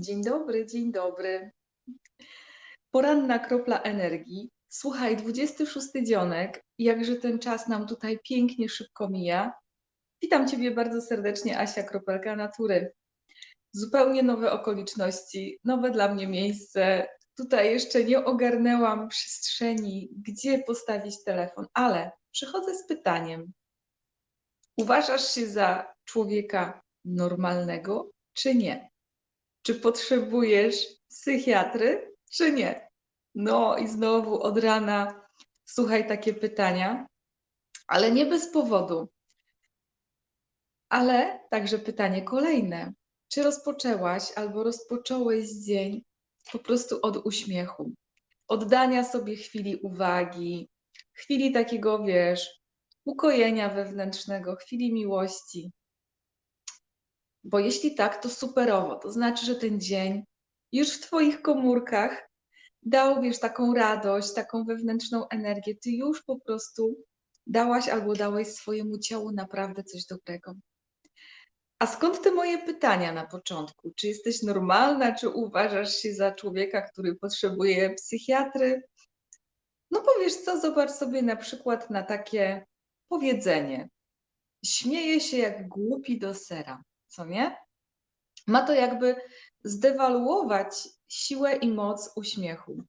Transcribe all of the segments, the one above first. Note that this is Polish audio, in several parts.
Dzień dobry, dzień dobry. Poranna kropla energii. Słuchaj, 26 dzionek, jakże ten czas nam tutaj pięknie, szybko mija. Witam Ciebie bardzo serdecznie, Asia Kropelka Natury. Zupełnie nowe okoliczności, nowe dla mnie miejsce. Tutaj jeszcze nie ogarnęłam przestrzeni, gdzie postawić telefon, ale przychodzę z pytaniem. Uważasz się za człowieka normalnego, czy nie? Czy potrzebujesz psychiatry, czy nie? No i znowu od rana słuchaj takie pytania, ale nie bez powodu. Ale także pytanie kolejne. Czy rozpoczęłaś albo rozpocząłeś dzień po prostu od uśmiechu, oddania sobie chwili uwagi, chwili takiego, wiesz, ukojenia wewnętrznego, chwili miłości? Bo jeśli tak, to superowo. To znaczy, że ten dzień już w Twoich komórkach dał, wiesz, taką radość, taką wewnętrzną energię. Ty już po prostu dałaś albo dałeś swojemu ciału naprawdę coś dobrego. A skąd te moje pytania na początku? Czy jesteś normalna, czy uważasz się za człowieka, który potrzebuje psychiatry? No powiesz co, zobacz sobie na przykład na takie powiedzenie. Śmieje się jak głupi do sera, co nie? Ma to jakby zdewaluować siłę i moc uśmiechu.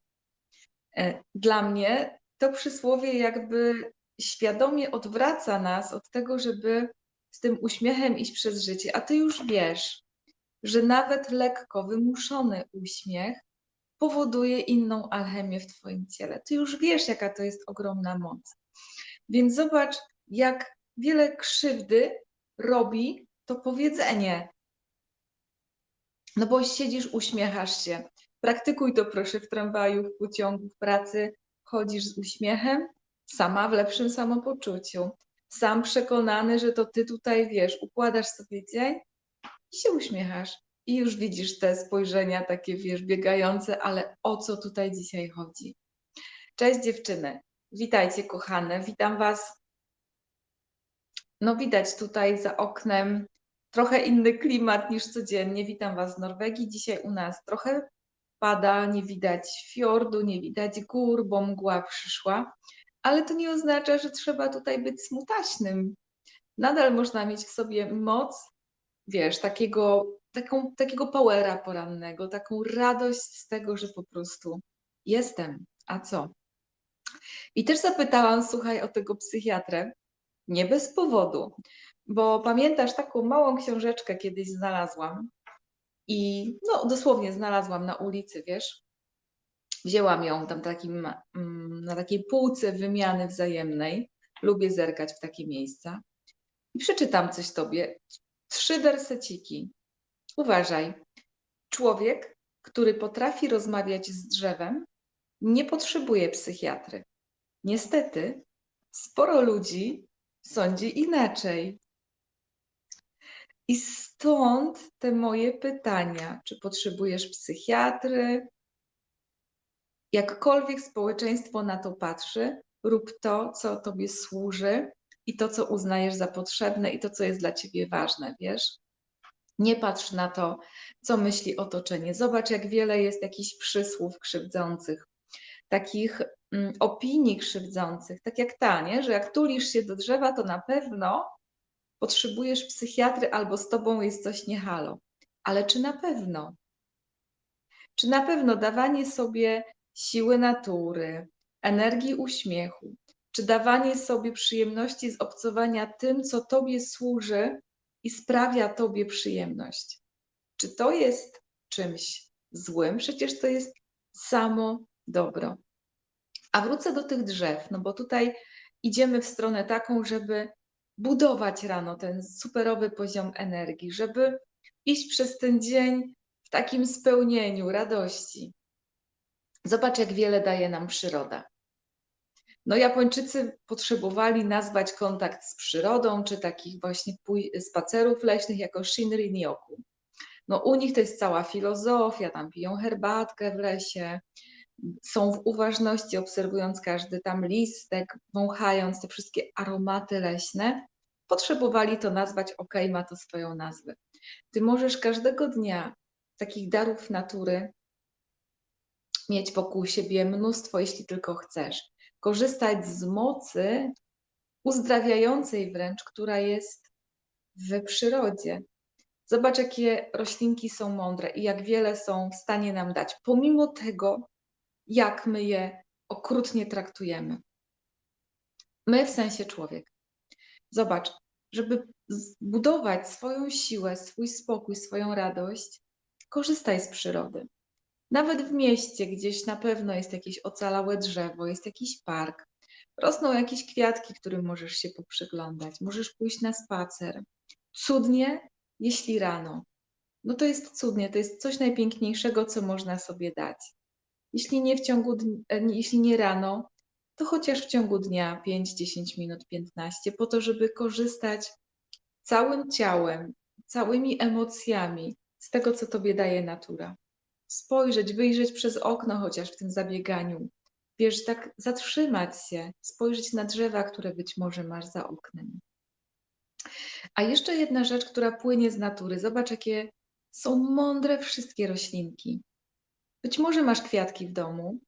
E, Dla mnie to przysłowie jakby świadomie odwraca nas od tego, żeby z tym uśmiechem iść przez życie, a ty już wiesz, że nawet lekko wymuszony uśmiech powoduje inną alchemię w twoim ciele. Ty już wiesz, jaka to jest ogromna moc. Więc zobacz, jak wiele krzywdy robi to powiedzenie. No bo siedzisz, uśmiechasz się. Praktykuj to proszę w tramwaju, w pociągu, w pracy. Chodzisz z uśmiechem, sama w lepszym samopoczuciu. Sam przekonany, że to ty tutaj wiesz, układasz sobie dzień i się uśmiechasz. I już widzisz te spojrzenia takie, wiesz, biegające, ale o co tutaj dzisiaj chodzi? Cześć dziewczyny, witajcie kochane, witam was. No widać tutaj za oknem trochę inny klimat niż codziennie. Witam was z Norwegii. Dzisiaj u nas trochę pada, nie widać fiordu, nie widać gór, bo mgła przyszła, ale to nie oznacza, że trzeba tutaj być smutaśnym. Nadal można mieć w sobie moc, wiesz, takiego, taką, takiego powera porannego, taką radość z tego, że po prostu jestem. A co? I też zapytałam, słuchaj, o tego psychiatrę, nie bez powodu, bo pamiętasz, taką małą książeczkę kiedyś znalazłam i no dosłownie znalazłam na ulicy, wiesz. Wzięłam ją tam takim, mm, na takiej półce wymiany wzajemnej. Lubię zerkać w takie miejsca. I przeczytam coś tobie. Trzy werseciki. Uważaj. Człowiek, który potrafi rozmawiać z drzewem, nie potrzebuje psychiatry. Niestety, sporo ludzi sądzi inaczej. I stąd te moje pytania, czy potrzebujesz psychiatry? Jakkolwiek społeczeństwo na to patrzy, rób to, co tobie służy i to, co uznajesz za potrzebne i to, co jest dla ciebie ważne, wiesz? Nie patrz na to, co myśli otoczenie. Zobacz, jak wiele jest jakichś przysłów krzywdzących, takich mm, opinii krzywdzących, tak jak ta, nie? że jak tulisz się do drzewa, to na pewno potrzebujesz psychiatry albo z tobą jest coś niehalo. Ale czy na pewno? Czy na pewno dawanie sobie siły natury, energii uśmiechu, czy dawanie sobie przyjemności z obcowania tym, co tobie służy i sprawia tobie przyjemność? Czy to jest czymś złym? Przecież to jest samo dobro. A wrócę do tych drzew, no bo tutaj idziemy w stronę taką, żeby budować rano ten superowy poziom energii, żeby iść przez ten dzień w takim spełnieniu, radości. Zobacz, jak wiele daje nam przyroda. No, Japończycy potrzebowali nazwać kontakt z przyrodą, czy takich właśnie spacerów leśnych jako Shinrin Yoku. No, u nich to jest cała filozofia, tam piją herbatkę w lesie, są w uważności, obserwując każdy tam listek, wąchając te wszystkie aromaty leśne, potrzebowali to nazwać, ok, ma to swoją nazwę. Ty możesz każdego dnia takich darów natury mieć wokół siebie mnóstwo, jeśli tylko chcesz. Korzystać z mocy uzdrawiającej wręcz, która jest w przyrodzie. Zobacz, jakie roślinki są mądre i jak wiele są w stanie nam dać, pomimo tego, jak my je okrutnie traktujemy. My w sensie człowiek. Zobacz, żeby zbudować swoją siłę, swój spokój, swoją radość, korzystaj z przyrody. Nawet w mieście gdzieś na pewno jest jakieś ocalałe drzewo, jest jakiś park, rosną jakieś kwiatki, którym możesz się poprzyglądać, możesz pójść na spacer. Cudnie, jeśli rano. No to jest cudnie, to jest coś najpiękniejszego, co można sobie dać. Jeśli nie w ciągu, e, jeśli nie rano, to chociaż w ciągu dnia 5, 10 minut, 15, po to, żeby korzystać całym ciałem, całymi emocjami z tego, co tobie daje natura. Spojrzeć, wyjrzeć przez okno chociaż w tym zabieganiu. Wiesz, tak zatrzymać się, spojrzeć na drzewa, które być może masz za oknem. A jeszcze jedna rzecz, która płynie z natury. Zobacz, jakie są mądre wszystkie roślinki. Być może masz kwiatki w domu,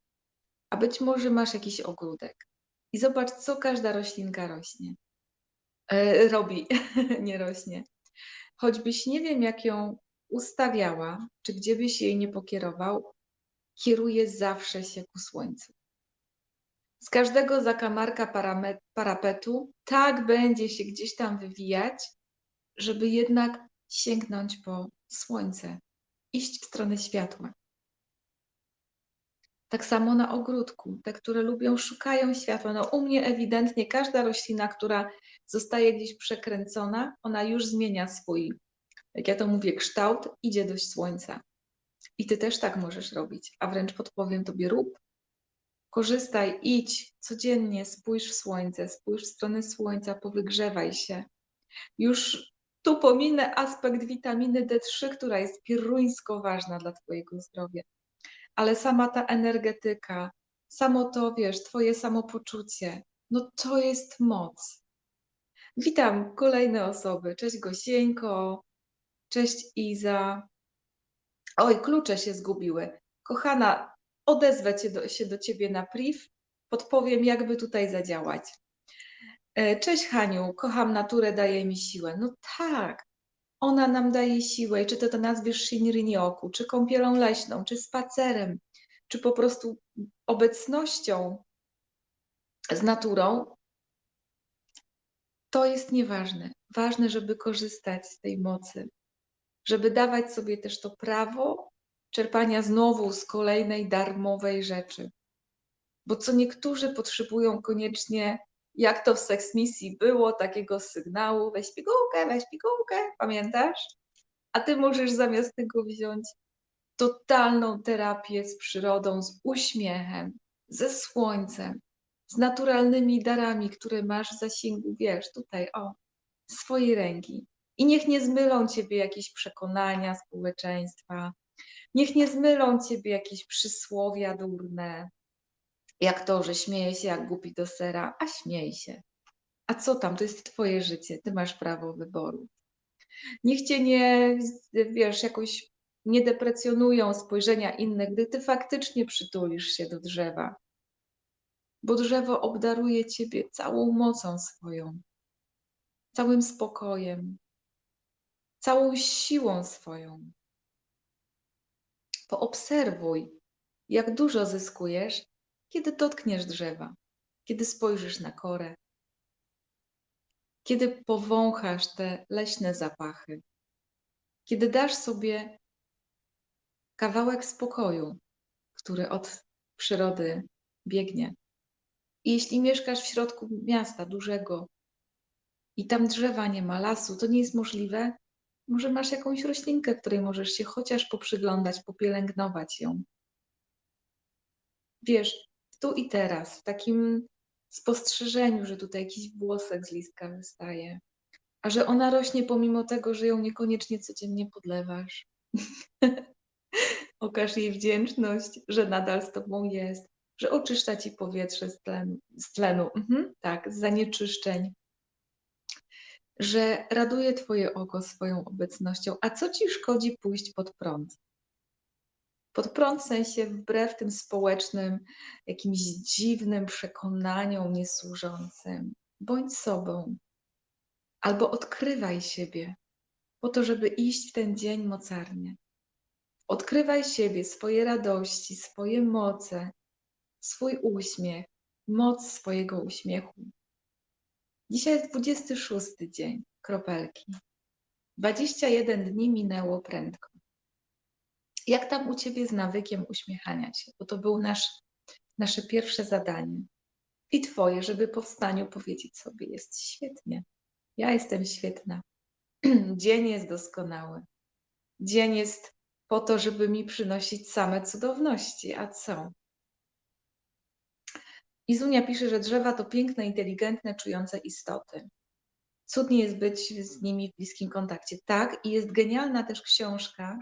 a być może masz jakiś ogródek. I zobacz, co każda roślinka rośnie. E, robi, nie rośnie. Choćbyś nie wiem, jak ją ustawiała, czy gdzie byś jej nie pokierował, kieruje zawsze się ku słońcu. Z każdego zakamarka parapetu tak będzie się gdzieś tam wywijać, żeby jednak sięgnąć po słońce, iść w stronę światła. Tak samo na ogródku. Te, które lubią, szukają światła. No u mnie ewidentnie każda roślina, która zostaje gdzieś przekręcona, ona już zmienia swój, jak ja to mówię, kształt, idzie do słońca. I ty też tak możesz robić, a wręcz podpowiem tobie rób. Korzystaj, idź codziennie, spójrz w słońce, spójrz w stronę słońca, powygrzewaj się. Już tu pominę aspekt witaminy D3, która jest pieruńsko ważna dla Twojego zdrowia ale sama ta energetyka, samo to, wiesz, twoje samopoczucie, no to jest moc. Witam kolejne osoby. Cześć Gosieńko, cześć Iza. Oj, klucze się zgubiły. Kochana, odezwę cię do, się do ciebie na priv, podpowiem, jakby tutaj zadziałać. E, cześć Haniu, kocham naturę, daje mi siłę. No tak, ona nam daje siłę i czy to to nazwiesz Shinrin-yoku, czy kąpielą leśną, czy spacerem, czy po prostu obecnością z naturą, to jest nieważne. Ważne, żeby korzystać z tej mocy, żeby dawać sobie też to prawo czerpania znowu z kolejnej darmowej rzeczy. Bo co niektórzy potrzebują koniecznie jak to w seksmisji było, takiego sygnału, weź pigułkę, weź pigułkę, pamiętasz? A ty możesz zamiast tego wziąć totalną terapię z przyrodą, z uśmiechem, ze słońcem, z naturalnymi darami, które masz w zasięgu, wiesz, tutaj, o, swojej ręki. I niech nie zmylą ciebie jakieś przekonania społeczeństwa, niech nie zmylą ciebie jakieś przysłowia durne, jak to, że śmieje się jak głupi do sera, a śmiej się. A co tam, to jest twoje życie, ty masz prawo wyboru. Niech cię nie, wiesz, jakoś nie deprecjonują spojrzenia innych, gdy ty faktycznie przytulisz się do drzewa. Bo drzewo obdaruje ciebie całą mocą swoją, całym spokojem, całą siłą swoją. Poobserwuj, jak dużo zyskujesz, kiedy dotkniesz drzewa, kiedy spojrzysz na korę, kiedy powąchasz te leśne zapachy, kiedy dasz sobie kawałek spokoju, który od przyrody biegnie. I jeśli mieszkasz w środku miasta dużego i tam drzewa nie ma, lasu, to nie jest możliwe, może masz jakąś roślinkę, której możesz się chociaż poprzyglądać, popielęgnować ją. Wiesz, tu i teraz, w takim spostrzeżeniu, że tutaj jakiś włosek z listka wystaje, a że ona rośnie pomimo tego, że ją niekoniecznie codziennie podlewasz. Okaż jej wdzięczność, że nadal z tobą jest, że oczyszcza ci powietrze z tlenu, z tlenu. Mhm, tak, z zanieczyszczeń, że raduje twoje oko swoją obecnością. A co ci szkodzi pójść pod prąd? Pod prąd w sensie wbrew tym społecznym, jakimś dziwnym przekonaniom niesłużącym. Bądź sobą. Albo odkrywaj siebie, po to, żeby iść w ten dzień mocarnie. Odkrywaj siebie, swoje radości, swoje moce, swój uśmiech, moc swojego uśmiechu. Dzisiaj jest 26 dzień, kropelki. 21 dni minęło prędko. Jak tam u Ciebie z nawykiem uśmiechania się? Bo to było nasz, nasze pierwsze zadanie. I Twoje, żeby po wstaniu powiedzieć sobie, jest świetnie. Ja jestem świetna. Dzień jest doskonały. Dzień jest po to, żeby mi przynosić same cudowności. A co? Izunia pisze, że drzewa to piękne, inteligentne, czujące istoty. Cudnie jest być z nimi w bliskim kontakcie. Tak, i jest genialna też książka,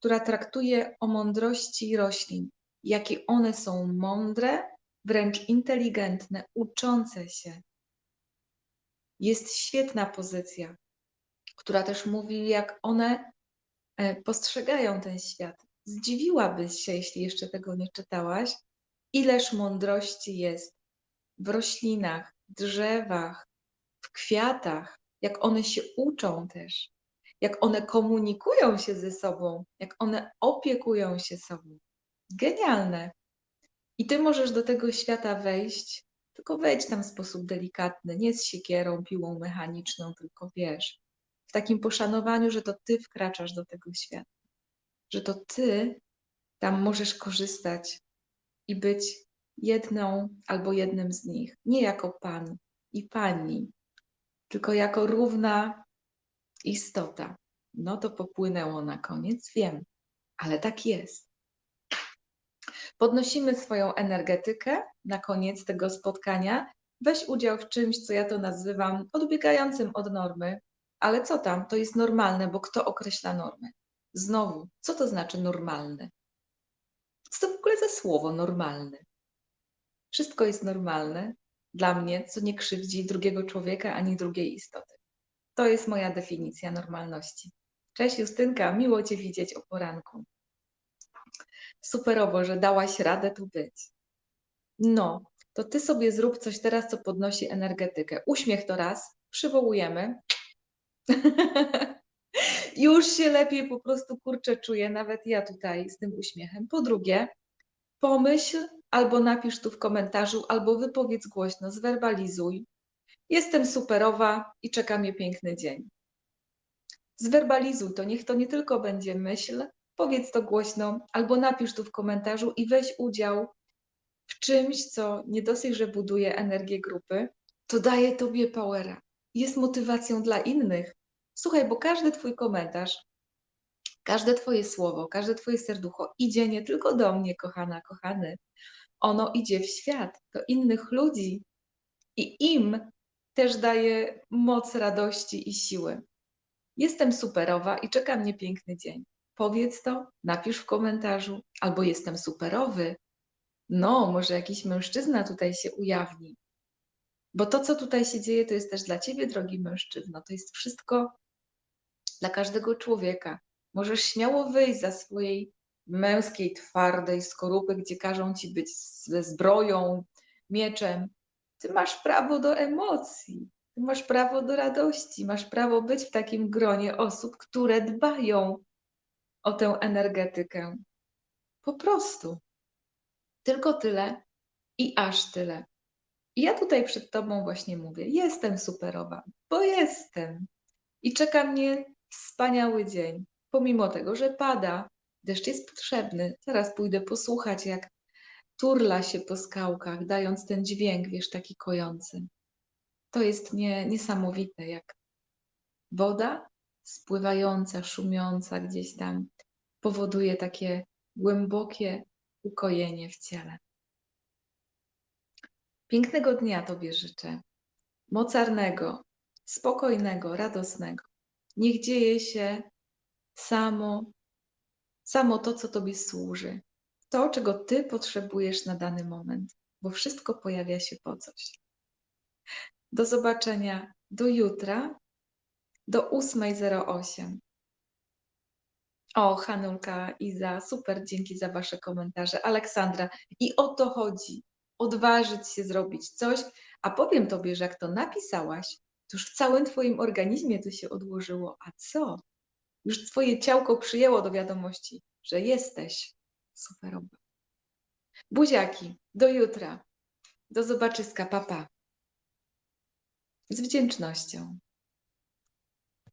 która traktuje o mądrości roślin, jakie one są mądre, wręcz inteligentne, uczące się. Jest świetna pozycja, która też mówi, jak one e, postrzegają ten świat. Zdziwiłabyś się, jeśli jeszcze tego nie czytałaś, ileż mądrości jest w roślinach, drzewach, w kwiatach, jak one się uczą też, jak one komunikują się ze sobą, jak one opiekują się sobą. Genialne. I ty możesz do tego świata wejść, tylko wejdź tam w sposób delikatny, nie z siekierą, piłą mechaniczną, tylko wiesz, w takim poszanowaniu, że to ty wkraczasz do tego świata, że to ty tam możesz korzystać i być jedną albo jednym z nich, nie jako pan i pani, tylko jako równa istota. No to popłynęło na koniec, wiem, ale tak jest. Podnosimy swoją energetykę na koniec tego spotkania. Weź udział w czymś, co ja to nazywam odbiegającym od normy, ale co tam? To jest normalne, bo kto określa normy? Znowu, co to znaczy normalny? Co to w ogóle za słowo normalny? Wszystko jest normalne dla mnie, co nie krzywdzi drugiego człowieka ani drugiej istoty. To jest moja definicja normalności. Cześć Justynka, miło Cię widzieć o poranku. Superowo, że dałaś radę tu być. No, to Ty sobie zrób coś teraz, co podnosi energetykę. Uśmiech to raz, przywołujemy. Już się lepiej po prostu kurczę czuję, nawet ja tutaj z tym uśmiechem. Po drugie, pomyśl albo napisz tu w komentarzu, albo wypowiedz głośno, zwerbalizuj. Jestem superowa i czeka mnie piękny dzień. Zwerbalizuj to, niech to nie tylko będzie myśl, powiedz to głośno, albo napisz tu w komentarzu i weź udział w czymś, co nie dosyć, że buduje energię grupy, to daje tobie powera. Jest motywacją dla innych. Słuchaj, bo każdy twój komentarz, każde twoje słowo, każde twoje serducho idzie nie tylko do mnie, kochana, kochany. Ono idzie w świat, do innych ludzi i im też daje moc radości i siły. Jestem superowa i czeka mnie piękny dzień. Powiedz to, napisz w komentarzu, albo jestem superowy. No, może jakiś mężczyzna tutaj się ujawni. Bo to, co tutaj się dzieje, to jest też dla ciebie, drogi mężczyzno. To jest wszystko dla każdego człowieka. Możesz śmiało wyjść za swojej męskiej, twardej skorupy, gdzie każą ci być ze zbroją, mieczem. Ty masz prawo do emocji, ty masz prawo do radości, masz prawo być w takim gronie osób, które dbają o tę energetykę. Po prostu. Tylko tyle i aż tyle. I ja tutaj przed Tobą właśnie mówię: jestem superowa, bo jestem. I czeka mnie wspaniały dzień, pomimo tego, że pada. Deszcz jest potrzebny. Zaraz pójdę posłuchać, jak turla się po skałkach, dając ten dźwięk, wiesz, taki kojący. To jest nie, niesamowite, jak woda spływająca, szumiąca gdzieś tam powoduje takie głębokie ukojenie w ciele. Pięknego dnia Tobie życzę. Mocarnego, spokojnego, radosnego. Niech dzieje się samo, samo to, co Tobie służy. To, czego Ty potrzebujesz na dany moment, bo wszystko pojawia się po coś. Do zobaczenia do jutra, do 8.08. O, Hanulka, Iza, super, dzięki za Wasze komentarze. Aleksandra, i o to chodzi. Odważyć się zrobić coś, a powiem Tobie, że jak to napisałaś, to już w całym Twoim organizmie to się odłożyło. A co? Już Twoje ciałko przyjęło do wiadomości, że jesteś superowa. Buziaki, do jutra. Do zobaczyska, papa. Z wdzięcznością.